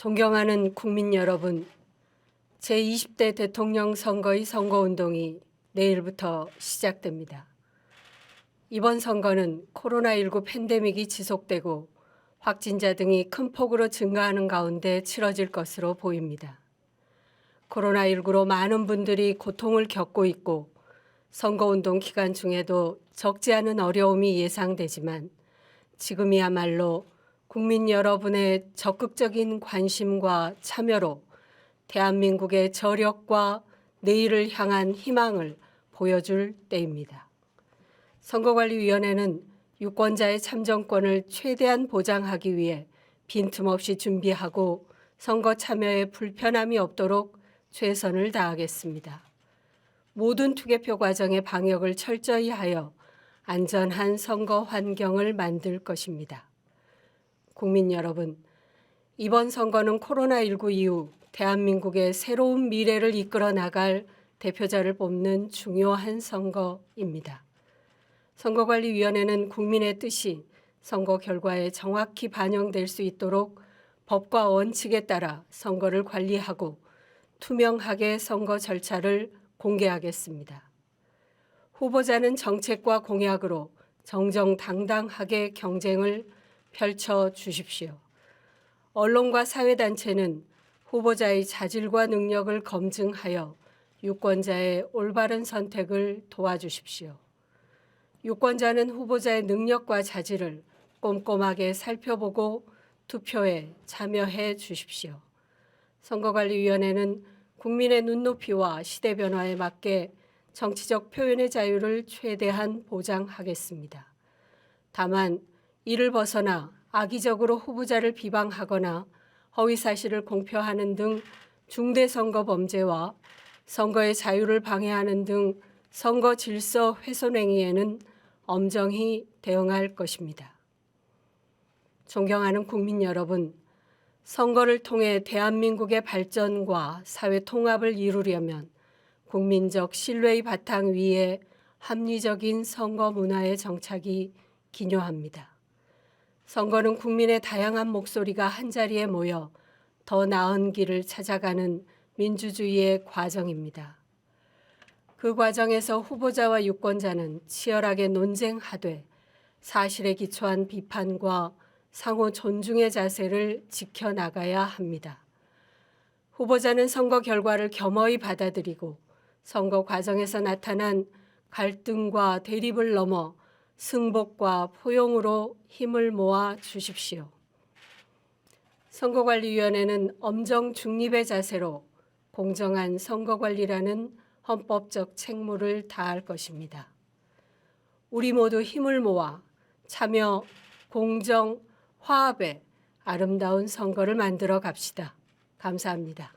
존경하는 국민 여러분, 제20대 대통령 선거의 선거운동이 내일부터 시작됩니다. 이번 선거는 코로나19 팬데믹이 지속되고 확진자 등이 큰 폭으로 증가하는 가운데 치러질 것으로 보입니다. 코로나19로 많은 분들이 고통을 겪고 있고 선거운동 기간 중에도 적지 않은 어려움이 예상되지만 지금이야말로 국민 여러분의 적극적인 관심과 참여로 대한민국의 저력과 내일을 향한 희망을 보여줄 때입니다. 선거관리위원회는 유권자의 참정권을 최대한 보장하기 위해 빈틈없이 준비하고 선거 참여에 불편함이 없도록 최선을 다하겠습니다. 모든 투개표 과정의 방역을 철저히 하여 안전한 선거 환경을 만들 것입니다. 국민 여러분, 이번 선거는 코로나19 이후 대한민국의 새로운 미래를 이끌어 나갈 대표자를 뽑는 중요한 선거입니다. 선거관리위원회는 국민의 뜻이 선거 결과에 정확히 반영될 수 있도록 법과 원칙에 따라 선거를 관리하고 투명하게 선거 절차를 공개하겠습니다. 후보자는 정책과 공약으로 정정당당하게 경쟁을 펼쳐 주십시오. 언론과 사회단체는 후보자의 자질과 능력을 검증하여 유권자의 올바른 선택을 도와주십시오. 유권자는 후보자의 능력과 자질을 꼼꼼하게 살펴보고 투표에 참여해 주십시오. 선거관리위원회는 국민의 눈높이와 시대 변화에 맞게 정치적 표현의 자유를 최대한 보장하겠습니다. 다만 이를 벗어나 악의적으로 후보자를 비방하거나 허위 사실을 공표하는 등 중대 선거 범죄와 선거의 자유를 방해하는 등 선거 질서 훼손 행위에는 엄정히 대응할 것입니다. 존경하는 국민 여러분, 선거를 통해 대한민국의 발전과 사회 통합을 이루려면 국민적 신뢰의 바탕 위에 합리적인 선거 문화의 정착이 기요합니다. 선거는 국민의 다양한 목소리가 한자리에 모여 더 나은 길을 찾아가는 민주주의의 과정입니다. 그 과정에서 후보자와 유권자는 치열하게 논쟁하되 사실에 기초한 비판과 상호 존중의 자세를 지켜나가야 합니다. 후보자는 선거 결과를 겸허히 받아들이고 선거 과정에서 나타난 갈등과 대립을 넘어 승복과 포용으로 힘을 모아 주십시오. 선거관리위원회는 엄정 중립의 자세로 공정한 선거관리라는 헌법적 책무를 다할 것입니다. 우리 모두 힘을 모아 참여, 공정, 화합의 아름다운 선거를 만들어 갑시다. 감사합니다.